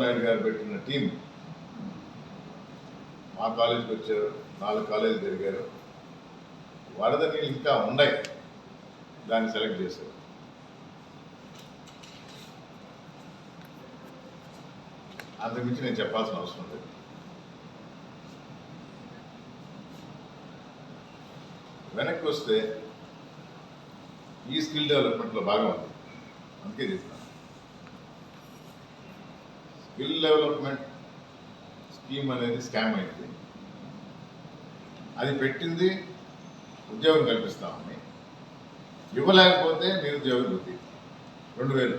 నాయుడు గారు పెట్టిన టీం మా కాలేజీకి వచ్చారు నాలుగు కాలేజీ తిరిగారు వరద నీళ్ళు ఇంకా ఉన్నాయి. దాన్ని సెలెక్ట్ చేశారు. అంతకుమించి నేను చెప్పాల్సిన అవసరం లేదు. వెనక్కి వస్తే ఈ స్కిల్ డెవలప్మెంట్లో భాగం ఉంది. అందుకే చెప్తాను స్కిల్ డెవలప్మెంట్ స్కీమ్ అనేది స్కామ్ అయింది. అది పెట్టింది ఉద్యోగం కల్పిస్తామని ఇవ్వలేకపోతే నిరుద్యోగ వృద్ధి. రెండు వేలు.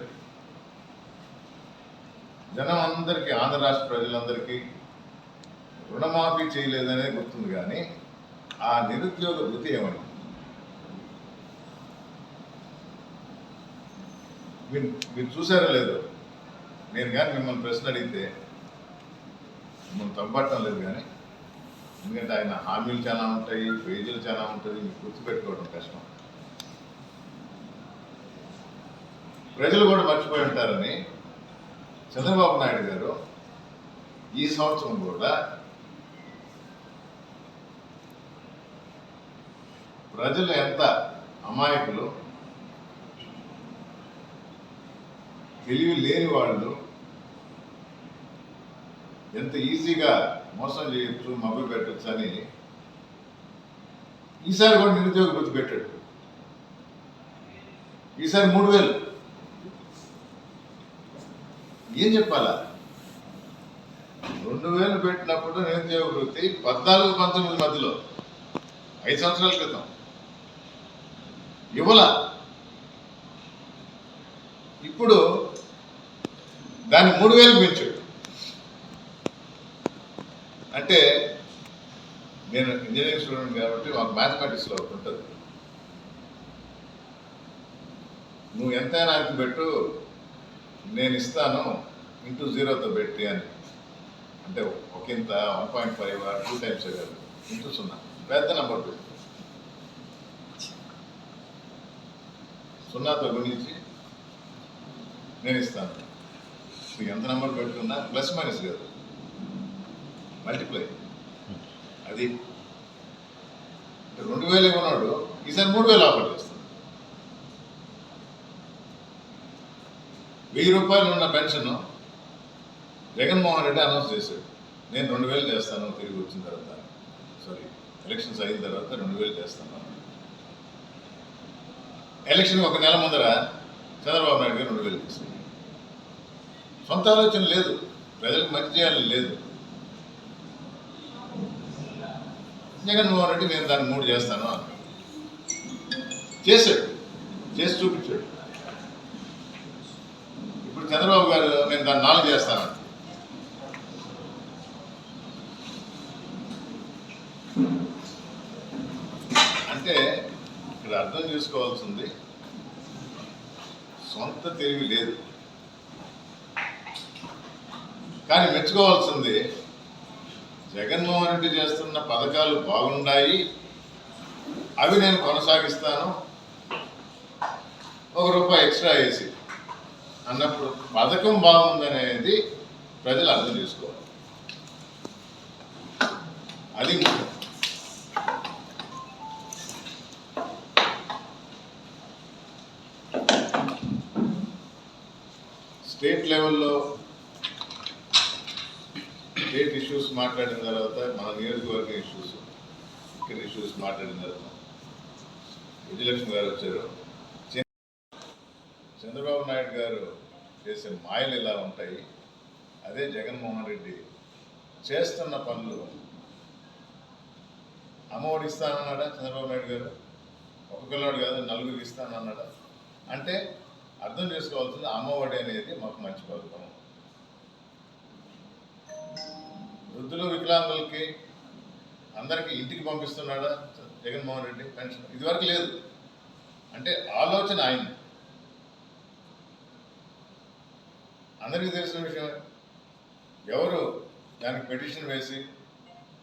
జనం అందరికీ ఆంధ్ర రాష్ట్ర ప్రజలందరికీ రుణమాఫీ చేయలేదనే గుర్తుంది కానీ ఆ నిరుద్యోగ వృత్తి ఏమని మీరు మీరు చూసారా లేదో? నేను కానీ మిమ్మల్ని ప్రశ్న అడిగితే మిమ్మల్ని తప్పట్టడం లేదు కానీ ఎందుకంటే ఆయన హామీలు చాలా ఉంటాయి పేజీలు చాలా ఉంటుంది మీకు గుర్తుపెట్టుకోవడం కష్టం. ప్రజలు కూడా మర్చిపోయి ఉంటారని చంద్రబాబు నాయుడు గారు ఈ సంవత్సరం కూడా ప్రజలు ఎంత అమాయకులు తెలివి లేని వాళ్ళు ఎంత ఈజీగా మోసం చేయొచ్చు మబ్బు పెట్టచ్చు అని ఈసారి కూడా నిరుద్యోగ వృత్తి పెట్టాడు. ఈసారి మూడు వేలు. ఏం చెప్పాలా? రెండు వేలు పెట్టినప్పుడు నిరుద్యోగ వృత్తి పద్నాలుగు పంతొమ్మిది మధ్యలో ఐదు సంవత్సరాల క్రితం. ఇవ్వలా? ఇప్పుడు దాన్ని మూడు వేలు పెంచాడు అంటే నేను ఇంజనీరింగ్ స్టూడెంట్ కాబట్టి మాకు మ్యాథమెటిక్స్లో ఒకటి ఉంటుంది. నువ్వు ఎంతైనా అంత పెట్టు నేను ఇస్తాను ఇంటూ జీరోతో పెట్టి అని. అంటే ఒక ఇంత one point five two times కాదు. ఇంటూ సున్నా. పెద్ద నెంబర్ పెట్టు సున్నాతో గుణించి నేను ఇస్తాను. నువ్వు ఎంత నెంబర్ పెట్టుకున్నా ప్లస్ మైనస్ కాదు. మల్టిప్లై అది రెండు వేలు ఇవ్వనాడు ఈసారి మూడు వేలు ఆఫర్ చేస్తాను వెయ్యి రూపాయలు ఉన్న పెన్షన్ జగన్మోహన్ రెడ్డి అనౌన్స్ చేశాడు. నేను రెండు వేలు చేస్తాను తిరిగి వచ్చిన తర్వాత. సారీ ఎలక్షన్స్ అయిన తర్వాత రెండు వేలు చేస్తాను. ఎలక్షన్ ఒక నెల ముందర చంద్రబాబు నాయుడు గారు రెండు వేలు చేశారు. సొంత ఆలోచన లేదు. ప్రజలకు మంచి చేయాలని లేదు. జగన్మోహన్ రెడ్డి నేను దాన్ని మూడు చేస్తాను చేశాడు. చేసి చూపించాడు. ఇప్పుడు చంద్రబాబు గారు నేను దాన్ని నాలుగు చేస్తాను అంటే ఇక్కడ అర్థం చేసుకోవాల్సింది సొంత తెలివి లేదు. కానీ మెచ్చుకోవాల్సింది జగన్మోహన్ రెడ్డి చేస్తున్న పథకాలు బాగున్నాయి అవి నేను కొనసాగిస్తాను. ఒక రూపాయి ఎక్స్ట్రా వేసి అన్నప్పుడు పథకం బాగుందనేది ప్రజలు అర్థం చేసుకోవాలి. అది స్టేట్ లెవెల్లో స్టేట్ ఇష్యూస్ మాట్లాడిన తర్వాత మన నియోజకవర్గ ఇష్యూస్ ఇక్కడ ఇష్యూస్ మాట్లాడిన తర్వాత విజయలక్ష్మి గారు వచ్చారు. చంద్రబాబు నాయుడు గారు చేసే మాయలు ఇలా ఉంటాయి. అదే జగన్మోహన్ రెడ్డి చేస్తున్న పనులు అమ్మఒడి ఇస్తానన్నాడా చంద్రబాబు నాయుడు గారు? ఒక కాదు నలుగురికి ఇస్తానన్నాడా? అంటే అర్థం చేసుకోవాల్సింది అమ్మఒడి అనేది మాకు మంచి పథకం. వృద్ధులు వికలాంగులకి అందరికీ ఇంటికి పంపిస్తున్నాడా జగన్మోహన్ రెడ్డి? పెన్షన్? ఇదివరకు లేదు. అంటే ఆలోచన ఆయన అందరికీ తెలిసిన విషయం ఎవరు దానికి పెటిషన్ వేసి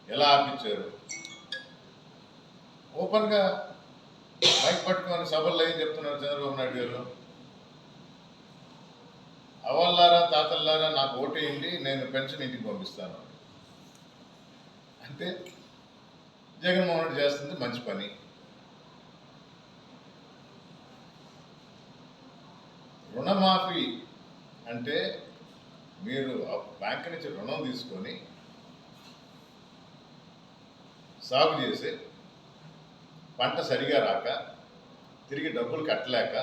ఎలా ఆపించారు ఓపెన్గా మైక్ పట్టుకొని సభల్లో ఏం చెప్తున్నారు చంద్రబాబు నాయుడు గారు? అవల్లారా తాతల్లారా నాకు ఓటేయండి నేను పెన్షన్ ఇంటికి పంపిస్తాను. అంటే జగన్మోహన్ రెడ్డి చేస్తుంది మంచి పని. రుణమాఫీ అంటే మీరు ఆ బ్యాంక్ నుంచి రుణం తీసుకొని సాగు చేసి పంట సరిగా రాక తిరిగి డబ్బులు కట్టలేక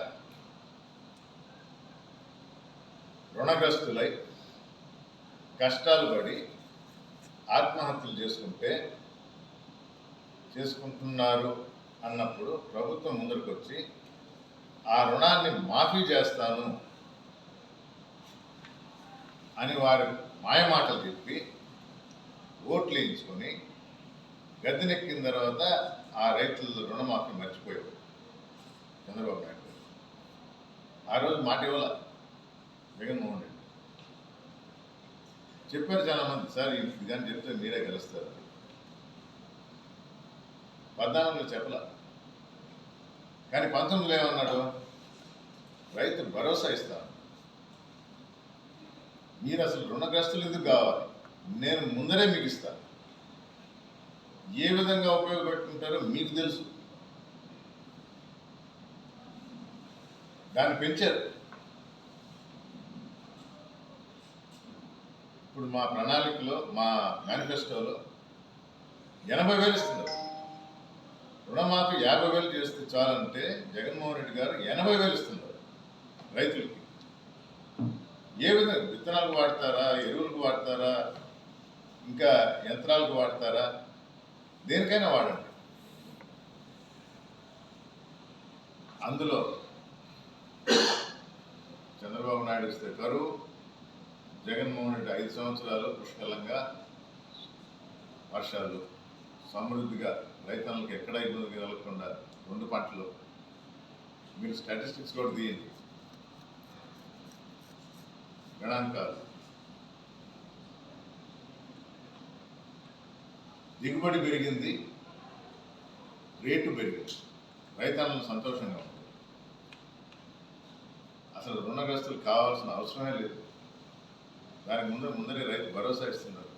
రుణగ్రస్తులై కష్టాలు పడి ఆత్మహత్యలు చేసుకుంటే చేసుకుంటున్నారు అన్నప్పుడు ప్రభుత్వం ముందరికి వచ్చి ఆ రుణాన్ని మాఫీ చేస్తాను అని వారు మాయమాటలు చెప్పి ఓట్లు వేయించుకొని గద్దెనెక్కిన తర్వాత ఆ రైతుల రుణమాఫీ మర్చిపోయారు చంద్రబాబు నాయుడు ఆ రోజు మాట ఇవ్వాల జగన్మోహన్ రెడ్డి చెప్పారు చాలా మంది. సార్ ఇదని చెప్తే మీరే గెలుస్తారు. పద్నాలుగులో చెప్పలా. కానీ పంతొమ్మిదిలో ఏమన్నాడు? రైతు భరోసా ఇస్తాను మీరు అసలు రుణగ్రస్తులు ఎందుకు కావాలి? నేను ముందరే మీకు ఇస్తాను ఏ విధంగా ఉపయోగపెట్టుకుంటారో మీకు తెలుసు. దాన్ని పెంచారు. ఇప్పుడు మా ప్రణాళికలో మా మేనిఫెస్టోలో ఎనభై వేలు ఇస్తున్నారు. రుణమాఫీ యాభై వేలు చేస్తే చాలంటే జగన్మోహన్ రెడ్డి గారు ఎనభై వేలు ఇస్తున్నారు రైతులకి. ఏ విధంగా? విత్తనాలకు వాడతారా? ఎరువులకు వాడతారా? ఇంకా యంత్రాలకు వాడతారా? దేనికైనా వాడండి. అందులో చంద్రబాబు నాయుడు ఇస్తే కరువు జగన్మోహన్ రెడ్డి ఐదు సంవత్సరాలు పుష్కలంగా వర్షాలు సమృద్ధిగా రైతన్నలకు ఎక్కడ ఇబ్బంది కలగకుండా రెండు పంటలు మీరు స్టాటిస్టిక్స్ కూడా తీయండి. గణాంకాలు. దిగుబడి పెరిగింది రేటు పెరిగింది. రైతన్నలు సంతోషంగా ఉంది అసలు రుణగ్రస్తులు కావాల్సిన అవసరమే లేదు. దానికి ముందు ముందరే రైతు భరోసా ఇస్తున్నారు.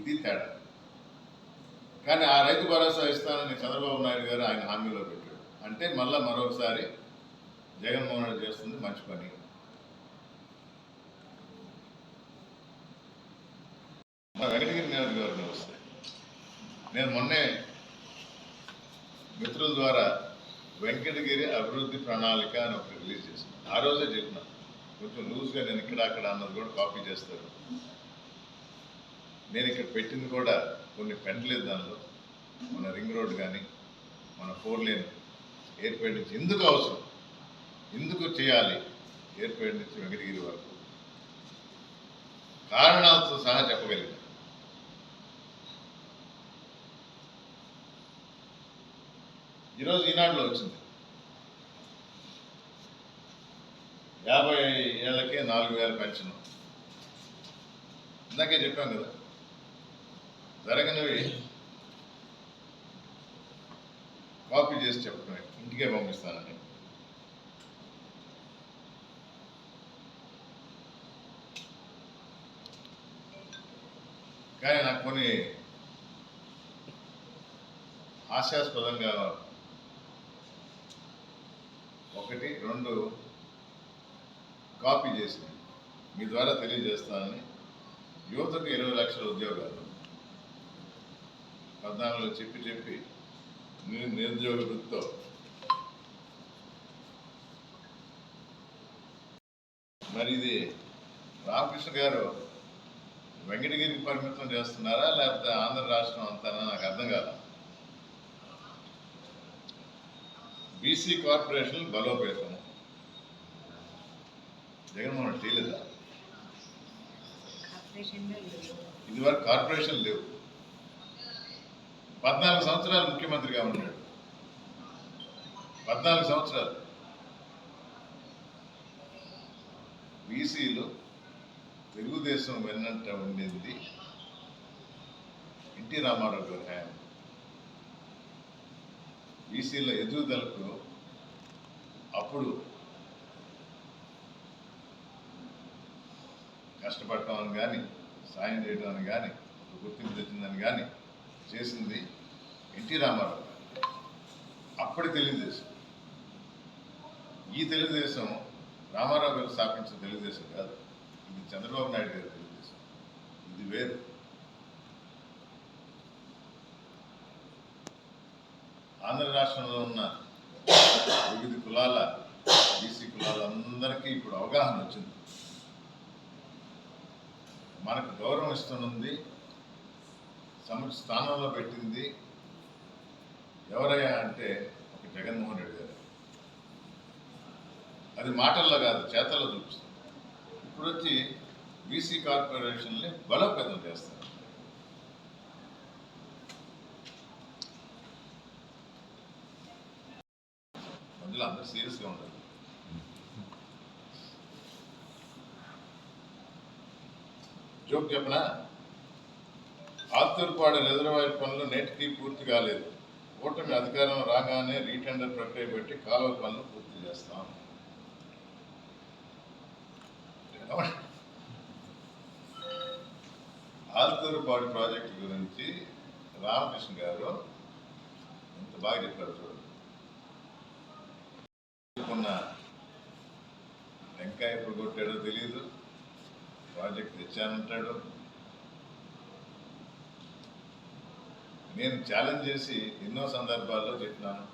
ఇది తేడా. కానీ ఆ రైతు భరోసా ఇస్తానని చంద్రబాబు నాయుడు గారు ఆయన హామీలో పెట్టాడు అంటే మళ్ళీ మరొకసారి జగన్మోహన్ రెడ్డి చేస్తుంది మంచి పని. మా వెంకటగిరి నియోజకవర్గం వస్తే నేను మొన్నే మిత్రుల ద్వారా వెంకటగిరి అభివృద్ధి ప్రణాళిక అని ఒకటి రిలీజ్ చేశాను. ఆ రోజే చెప్పిన. కొంచెం లూజ్గా నేను ఇక్కడ అక్కడ అన్నది కూడా కాపీ చేస్తారు నేను ఇక్కడ పెట్టింది కూడా కొన్ని పెంటలేదు దానిలో. మన రింగ్ రోడ్ కానీ మన ఫోర్ లేన్ ఎయిర్పోర్ట్ నుంచి ఎందుకు అవసరం? ఎందుకు చేయాలి ఎయిర్పోర్ట్ నుంచి వెంకటగిరి వరకు? కారణాలతో సహా చెప్పగలిగాను. ఈరోజు ఈనాడులో వచ్చింది. యాభై ఏళ్ళకే నాలుగు వేల పెన్షన్. ఇందాకే చెప్పాం కదా. జరగనివి కాపీ చేసి చెప్పడమే ఇంటికే పంపిస్తానని. కానీ నాకు కొన్ని హాస్యాస్పదంగా ఒకటి రెండు కాపీ చేసింది మీ ద్వారా తెలియజేస్తానని యువతకు ఇరవై లక్షల ఉద్యోగాలు. పద్నాలుగులో చెప్పి చెప్పి నిరుద్యోగ వృత్తితో. మరి ఇది రామకృష్ణ గారు వెంకటగిరికి పరిమితం చేస్తున్నారా లేకపోతే ఆంధ్ర రాష్ట్రం అంతానా? నాకు అర్థం కాదు. బీసీ కార్పొరేషన్ బలోపేతం. జగన్మోహన్ రెడ్డి చేయలేదా? ఇదివరకు కార్పొరేషన్ లేవు. పద్నాలుగు సంవత్సరాలు ముఖ్యమంత్రిగా ఉన్నాడు. పద్నాలుగు సంవత్సరాలు. బీసీలు తెలుగుదేశం వెన్నంట ఉండింది. ఎన్టీ రామారావు గారి హయాం బీసీల ఎదుగుదలకు అప్పుడు కష్టపడటం అని కానీ సాయం చేయడం అని కానీ గుర్తింపు తెచ్చిందని కానీ చేసింది ఎన్టీ రామారావు అప్పటి తెలుగుదేశం. ఈ తెలుగుదేశం రామారావు గారు స్థాపించిన తెలుగుదేశం కాదు. ఇది చంద్రబాబు నాయుడు గారి తెలుగుదేశం. ఇది వేరు. ఆంధ్ర రాష్ట్రంలో ఉన్న వివిధ కులాల బీసీ కులాలందరికీ ఇప్పుడు అవగాహన వచ్చింది. మనకు గౌరవం ఇస్తున్నది సమ స్థానంలో పెట్టింది. ఎవరయ్యా అంటే ఒక జగన్మోహన్ రెడ్డి గారు. అది మాటల్లో కాదు చేతల్లో చూపిస్తుంది. ఇప్పుడు వచ్చి బీసీ కార్పొరేషన్ని బలోపేతం చేస్తారు. అందులో అందరూ సీరియస్గా ఉండాలి. జోక్ చెప్పనా ఆత్తూరుపాడు రిజర్వాయర్ పనులు నేటికి పూర్తి కాలేదు. ఓటమి అధికారం రాగానే రీటెండర్ ప్రక్రియ పెట్టి కాలువ పనులు పూర్తి చేస్తాం. ఆల్తూరుపాడు ప్రాజెక్టు గురించి రామకృష్ణ గారు ఎంత బాగా చెప్పారు చూడండి. వెంకాయ ఎప్పుడు కొట్టాడో తెలియదు ప్రాజెక్ట్ తెచ్చానంటాడు. నేను ఛాలెంజ్ చేసి ఎన్నో సందర్భాల్లో చెప్పినాను.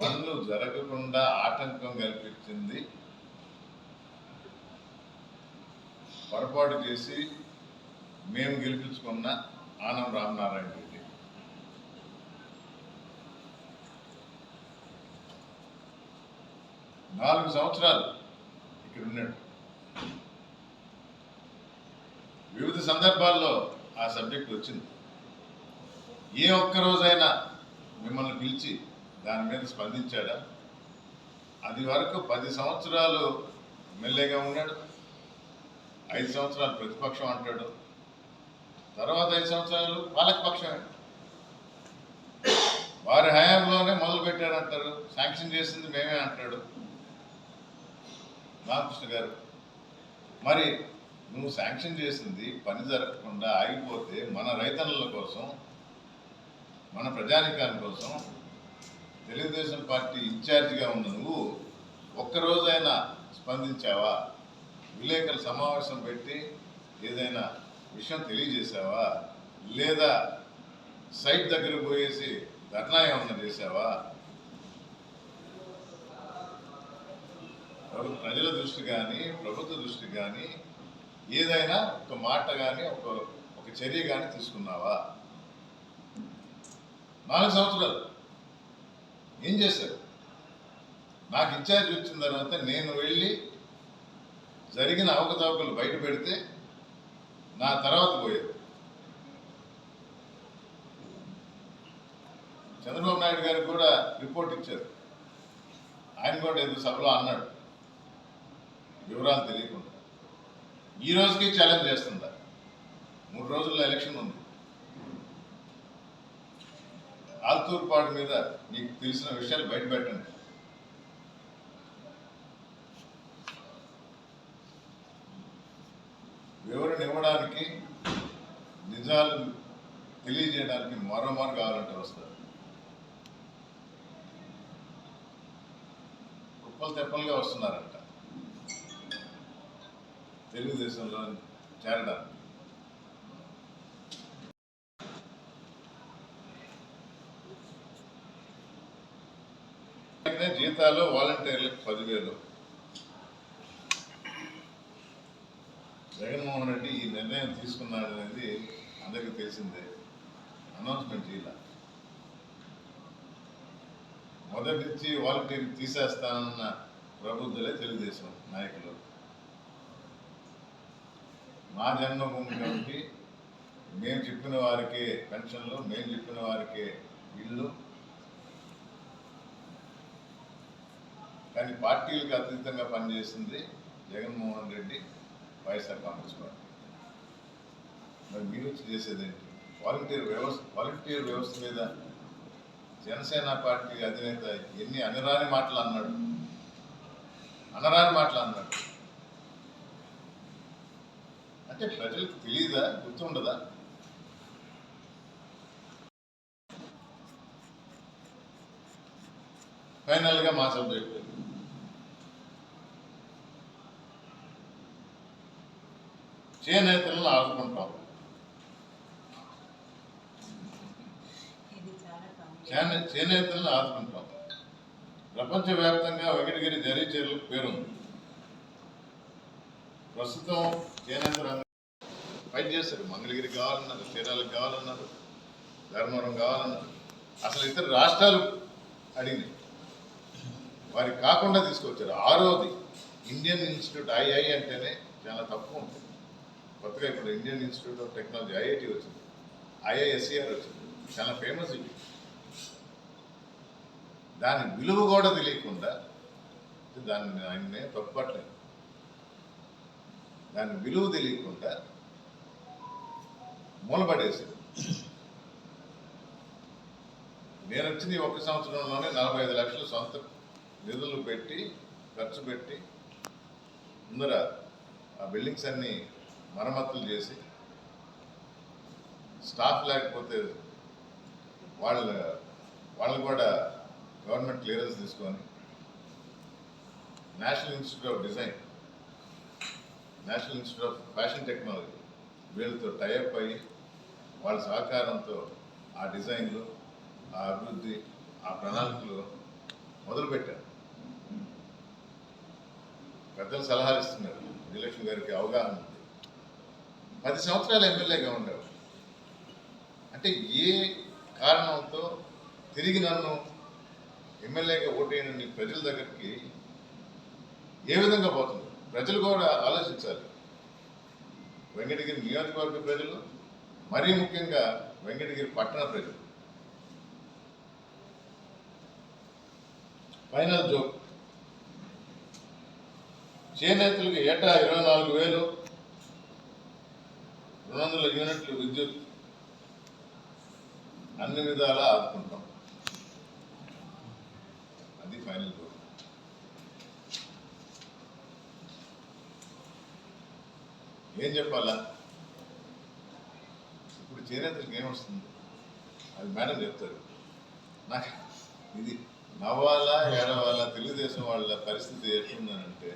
పనులు జరగకుండా ఆటంకం కల్పించింది. పొరపాటు చేసి మేము గెలిపించుకున్న ఆనం రామనారాయణ రెడ్డి నాలుగు సంవత్సరాలు ఇక్కడ ఉన్నాడు. వివిధ సందర్భాల్లో ఆ సబ్జెక్ట్ వచ్చింది. ఏ ఒక్కరోజైనా మిమ్మల్ని పిలిచి దాని మీద స్పందించాడా? అది వరకు పది సంవత్సరాలు ఎమ్మెల్యేగా ఉన్నాడు. ఐదు సంవత్సరాలు ప్రతిపక్షం అంటాడు. తర్వాత ఐదు సంవత్సరాలు పాలకపక్షమే వారి హయాంలోనే మొదలు పెట్టారంటారు శాంక్షన్ చేసింది మేమే అంటాడు. రామకృష్ణ గారు మరి నువ్వు శాంక్షన్ చేసింది పని జరగకుండా ఆగిపోతే మన రైతన్నుల కోసం మన ప్రజానికాని కోసం తెలుగుదేశం పార్టీ ఇన్ఛార్జిగా ఉన్న నువ్వు ఒక్కరోజైనా స్పందించావా? విలేకరుల సమావేశం పెట్టి ఏదైనా విషయం తెలియజేశావా? లేదా సైట్ దగ్గర పోయేసి ధర్నా ఏమన్నా చేశావా? ప్రభు- ప్రజల దృష్టి కానీ ప్రభుత్వ దృష్టి కానీ ఏదైనా ఒక మాట కానీ ఒక ఒక చర్య కానీ తీసుకున్నావా? నాలుగు సంవత్సరాలు. ఏం చేశారు? నాకు ఇన్ఛార్జ్ వచ్చిన తర్వాత నేను వెళ్ళి జరిగిన అవకతవకలు బయట పెడితే నా తర్వాత పోయేది. చంద్రబాబు నాయుడు గారికి కూడా రిపోర్ట్ ఇచ్చారు. ఆయన కూడా ఏదో సభలో అన్నాడు. వివరాలు తెలియకుండా. ఈ రోజుకి ఛాలెంజ్ చేస్తుందా? మూడు రోజుల్లో ఎలక్షన్ ఉంది. ఆల్తూర్పాడు మీద మీకు తెలిసిన విషయాలు బయట పెట్టండి. వివరణ ఇవ్వడానికి నిజాలు తెలియజేయడానికి మరో మరో కావాలంటే వస్తారు. కుప్పలు తెప్పలుగా వస్తున్నారంట. తెలుగుదేశంలో చేరడం. జీతాలు వాలంటీర్లకు పదివేలు. జగన్మోహన్ రెడ్డి ఈ నిర్ణయం తీసుకున్నాడు అనేది అందరికీ తెలిసిందే. అనౌన్స్మెంట్ చేయాల మొదటి నుంచి వాలంటీర్ తీసేస్తానన్న ప్రబుద్ధులే తెలుగుదేశం నాయకులు. మా జన్మభూమి కాబట్టి మేము చెప్పిన వారికే పెన్షన్లు మేము చెప్పిన వారికే ఇల్లు. కానీ పార్టీలకు అతీతంగా పనిచేసింది జగన్మోహన్ రెడ్డి వైఎస్ఆర్ కాంగ్రెస్ పార్టీ. మరి మీరు వచ్చి చేసేదేంటి వాలంటీర్ వ్యవస్థ వాలంటీర్ వ్యవస్థ మీద జనసేన పార్టీ అధినేత ఎన్ని అనరాని మాటలు అన్నాడు. అనరాని మాటలు అన్నాడు. అంటే ప్రజలకు తెలియదా గుర్తుండదా? ఫైనల్గా మా సబ్జెక్ట్ చేనేతలను ఆదుకుంటాం. చేనేతలను ఆదుకుంటాం. ప్రపంచవ్యాప్తంగా వెంకటగిరి జరీ చీరలకు పేరుంది. ప్రస్తుతం చేనేత రంగం ఫైట్ చేస్తారు మంగళగిరి కావాలన్నారు చీరాలకు కావాలన్నారు ధర్మవరం కావాలన్నారు అసలు ఇతర రాష్ట్రాలు అడిగినాయి వారికి కాకుండా తీసుకొచ్చారు. ఆరోది ఇండియన్ ఇన్స్టిట్యూట్ ఐఐ అంటేనే చాలా తక్కువ ఉంటుంది. కొత్తగా ఇప్పుడు Indian Institute of Technology IIT వచ్చింది. ఐఐఎస్సిఆర్ వచ్చింది. చాలా ఫేమస్ ఇది. దాని విలువ కూడా తెలియకుండా దాన్ని ఆయన్నే తప్పట్లేదు దాని విలువ తెలియకుండా మూలపడేసాడు నేను వచ్చింది ఒక సంవత్సరంలోనే నలభై ఐదు లక్షలు సొంత నిధులు పెట్టి ఖర్చు పెట్టి ముందర ఆ బిల్డింగ్స్ అన్ని మరమ్మతులు చేసి స్టాఫ్ లేకపోతే వాళ్ళ వాళ్ళు కూడా గవర్నమెంట్ క్లియరెన్స్ తీసుకొని National Institute of Design National Institute of Fashion Technology వీళ్ళతో టైఅప్ అయ్యి వాళ్ళ సహకారంతో ఆ డిజైన్లు ఆ అభివృద్ధి ఆ ప్రణాళికలు మొదలుపెట్టారు. పెద్దలు సలహాలు ఇస్తున్నారు. విజయలక్ష్మి గారికి అవగాహన ఉంది. పది సంవత్సరాలు ఎమ్మెల్యేగా ఉండేవారు. అంటే ఏ కారణంతో తిరిగి నన్ను ఎమ్మెల్యేగా ఓటేయనని ప్రజల దగ్గరికి ఏ విధంగా పోతుంది? ప్రజలు కూడా ఆలోచించాలి. వెంకటగిరి నియోజకవర్గ ప్రజలు మరీ ముఖ్యంగా వెంకటగిరి పట్టణ ప్రజలు. ఫైనల్ జోక్ చేనేతలకు ఏటా ఇరవై నాలుగు వేలు? రెండు వందల యూనిట్లు విద్యుత్. అన్ని విధాలా ఆదుకుంటాం. అది ఫైనల్ జోక్ ఏం చెప్పాలా? చేనేతలకు ఏమొస్తుంది అది మేడం చెప్తారు. నాకు ఇది నవ్వాలా ఏడవాలా తెలుగుదేశం వాళ్ళ పరిస్థితి ఎట్లుందనంటే